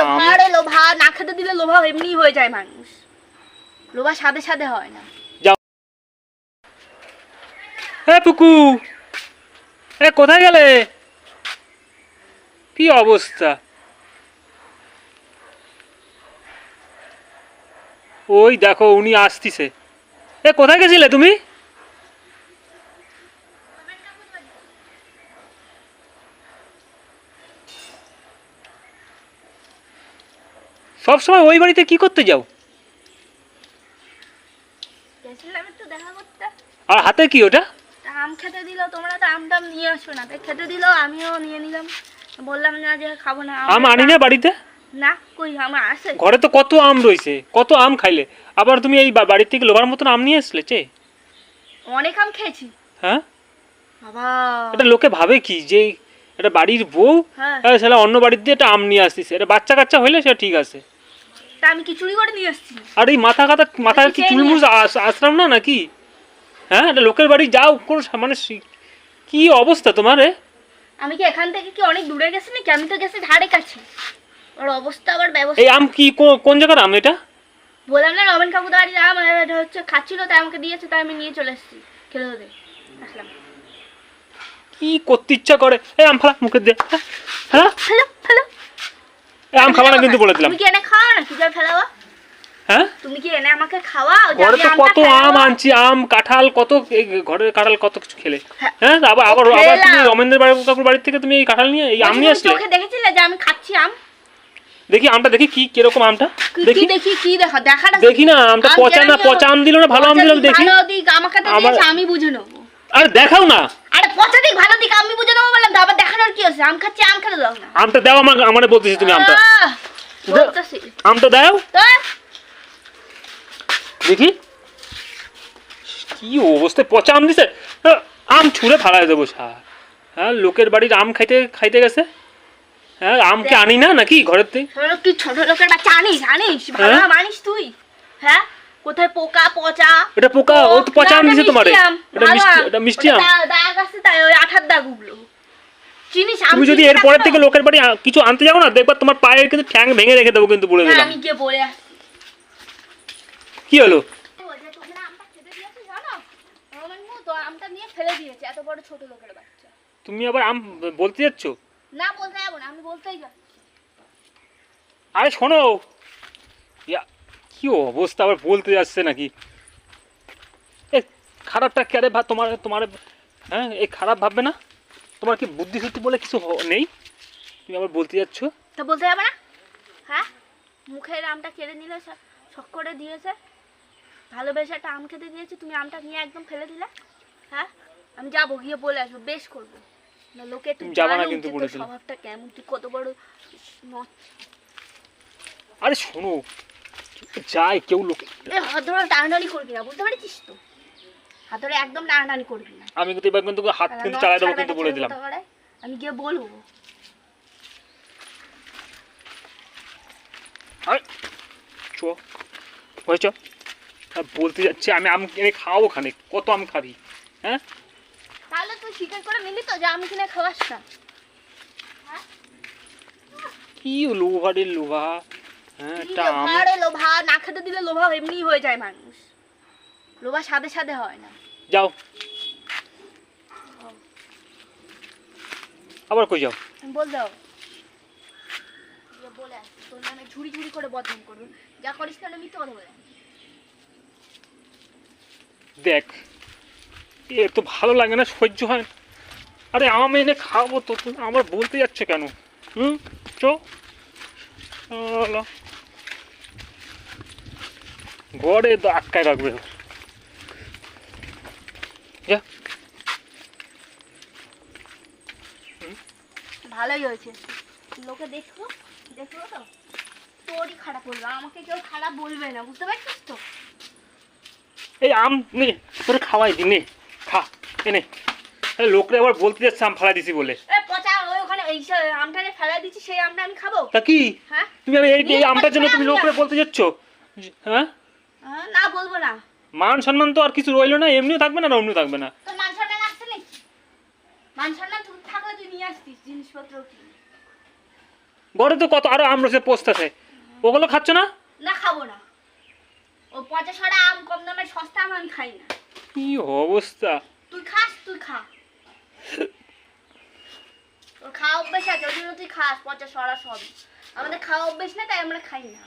একটা আরে লোভা না খেতে দিলে লোভা এমনি হয়ে যায় মানুষ। লোভা সাথে সাথে হয় না। এ পুকু এ কোথায় গেলে? কি অবস্থা? ওই দেখো উনি আসতিছে। এ কোথায় গেছিলে তুমি? সব সময় ওই বাড়িতে কি করতে যাও? আর হাতে কি ওটা? আম খেতে দিল তোমরা তো আম টাম নিয়ে আসো না। তাই খেতে দিল আমিও নিয়ে নিলাম। বললাম না যে খাব না আম আনি না বাড়িতে? না কই আমার আছে। ঘরে তো কত আম রয়েছে কত আম খাইলে। আবার তুমি এই বা- বাড়ির থেকে লোভার মতন আম নিয়ে আসলে চে অনেক আম খেয়েছি। হ্যাঁ? বাবা। এটা লোকে ভাবে কি যে এটা বাড়ির বউ? হ্যাঁ। হ্যাঁ সেটা অন্য বাড়ির দিয়ে একটা আম নিয়ে আসতিস এটা বাচ্চা কাচ্চা হইলে সেটা ঠিক আছে। তা আমি কি চুরি করে নিয়ে আসছি। আর এই মাথা কাটা মাথায় কি খেয়ে চুলমুল আসলাম না নাকি? হ্যাঁ এটা লোকের বাড়ি যাও কোনো মানে কি অবস্থা তোমার এ? আমি কি এখান থেকে কি অনেক দূরে গেছি নাকি? আমি তো গেছি ধারে কাছে। ওর অবস্থা আবার ব্যবস্থা এই আম কি কোন জায়গার আম এটা? বললাম না রমেন কাকু দাঁড়িয়ে আম এটা হচ্ছে খাচ্ছিল তাই আমাকে দিয়েছে তাই আমি নিয়ে চলে এসেছি খেলে হতে আসলাম। কি করতে ইচ্ছা করে? এই আম ফালা মুখে দে। হ্যাঁ হ্যালো হ্যালো আম খাবা না কিন্তু বলে দিলাম। তুমি কি এনে খাওয়া না? কি করে ফেলাও? হ্যাঁ? তুমি কি এনে আমাকে খাওয়াও ঘরে আমি তো কত আম আনছি আম কাঁঠাল কত এই ঘরের কাঁঠাল কত কিছু খেলে। হ্যাঁ। হ্যাঁ? আবার আবার আবার তুমি রমেন্দ্র বাড়ি কাকুর বাড়ির থেকে তুমি এই কাঁঠাল নিয়ে এই আম নিয়ে আসলে? চোখে দেখেছিলে যে আমি খাচ্ছি আম? দেখি আমটা দেখি কি কীরকম আমটা? দেখি। দেখি কি দেখা দেখাটা দেখি না আমটা পচা না পচা আম দিল না ভালো আম দিল দেখি। আমাকে আমি বুঝে নেব। আরে দেখাও না। আরে পচা দিক ভালো দিক আমি বুঝে নেব বললাম তো আবার দেখানোর কি আছে আম খাচ্ছি আম খেতে দাও না। আমটা দাও আমার আমারে বলতেছি তুমি আমটা। আহ, বলতেছি। আমটা দাও। তো? দেখি। কি অবস্থায় পচা আম দিছে? হ্যাঁ, আম ছুঁড়ে ফালাই দেবো সার হ্যাঁ লোকের বাড়ির আম খাইতে খাইতে গেছে। হ্যাঁ আমকে আনি না নাকি ঘরের থেকে? তোরা কি ছোট লোকের বাচ্চা আনিস আনিস ভালো হ্যাঁ? আম আনিস তুই। হ্যাঁ? কোথায় পোকা পচা? এটা পোকা ও তো পচা আম দিছে তোমারে এটা মিষ্টি এটা মিষ্টি আম। দাগ আছে তাই ওই আঠার দাগ উগলো চিনিস তুমি যদি এর পরের থেকে লোকের বাড়ি কিছু আনতে যাব না দেখবা তোমার পায়ের কিন্তু ঠ্যাং ভেঙে রেখে দেবো কিন্তু বলে দিলাম। আমি গিয়ে বলে কি হলো? তুমি আবার আম বলতে যাচ্ছ? না বলতে যাব না আমি বলতেই যাচ্ছি। আরে শোনো ইয়া, কি অবস্থা? আবার বলতে যাচ্ছে নাকি? এ খারাপটা ক্যারে ভা তোমার তোমার হ্যাঁ এই খারাপ ভাববে না? তোমার কি বুদ্ধি শুদ্ধি বলে কিছু নেই? তুমি আবার বলতে যাচ্ছ? তা বলতে যাবে না? হ্যাঁ? মুখের আমটা কেড়ে নিলে শখ করে দিয়েছে। ভালোবেসে একটা আম খেতে দিয়েছে তুমি আমটা নিয়ে একদম ফেলে দিলে। হ্যাঁ? আমি যাব গিয়ে বলে আসব বেশ করব। না লোকে একটু যাবা না কিন্তু যে স্বভাবটা কেমন তুই কত বড় আরে শোনো যাই কেউ লোকে। এ হাত ধরে টানাটানি করবি না বুঝতে পেরেছিস তো? হাত ধরে একদম টানাটানি করবি না। আমি কিন্তু এবার কিন্তু হাত কিন্তু চালাই দেবো কিন্তু বলে দিলাম। আমি গিয়ে বলব। চ হয়েছ বলতে যাচ্ছে আমি আম কিনে খাওয়াবো খানে কত আম খাবি হ্যাঁ? তাহলে তুই স্বীকার করে নিলি তো যে আমি কিনে খাওয়াস না। কি লোভারে লোভা। হ্যাঁ কি একটা আম লোভা না খেতে দিলে লোভা এমনি হয়ে যায় মানুষ। লোভা সাথে সাথে হয় না। যাও। আবার কই যাও? বল দাও। বলে তোর নামে ঝুড়ি ঝুড়ি করে বদনাম করবে যা করিস কেন মিথ্যে কথা বলে দেখ এ তো ভালো লাগে না সহ্য হয় আরে আম এনে খাব তো তুমি আমার বলতে যাচ্ছে কেন? হুম? চ। ঘরে তো আটকায় রাখবে। যা। ভালোই হয়েছে। লোকে দেখব দেখব তো? তোরই খারাপ বলবে। আমাকে কেউ খারাপ বলবে না বুঝতে পারছিস তো? এই আম নে তোরে খাওয়াই দি নে। খা এনে এই আবার বলতে যাচ্ছে আম ফালা দিছি বলে। পচা ওই ওখানে এই আমটা ফেলা সেই আমটা আমি খাব? তা কি? হ্যাঁ? তুমি এই আমটার জন্য তুমি লোকরা। বলতে যাচ্ছ? হ্যাঁ? বলব না? মান সম্মান তো আর কিছু রইল না এমনিও থাকবে না আর অমনিও থাকবে না। তোর মান সম্মান আসছে নাকি? মান সম্মান তুই থাকলে তুই নিয়ে আসতিস জিনিসপত্র কি? ঘরে তো কত আরও আমরসে পোস্ত আছে ওগুলো খাচ্ছ না? না খাব না। ও পঞ্চাশ টাকা আম কম দামে সস্তা আম আমি খাই না। কি অবস্থা? তুই খাস তুই খা। তোর খাওয়া অভ্যেস আছে ওই জন্য তুই খাস পচা সরা সব। আমাদের খাওয়া অভ্যেস না তাই আমরা খাই না।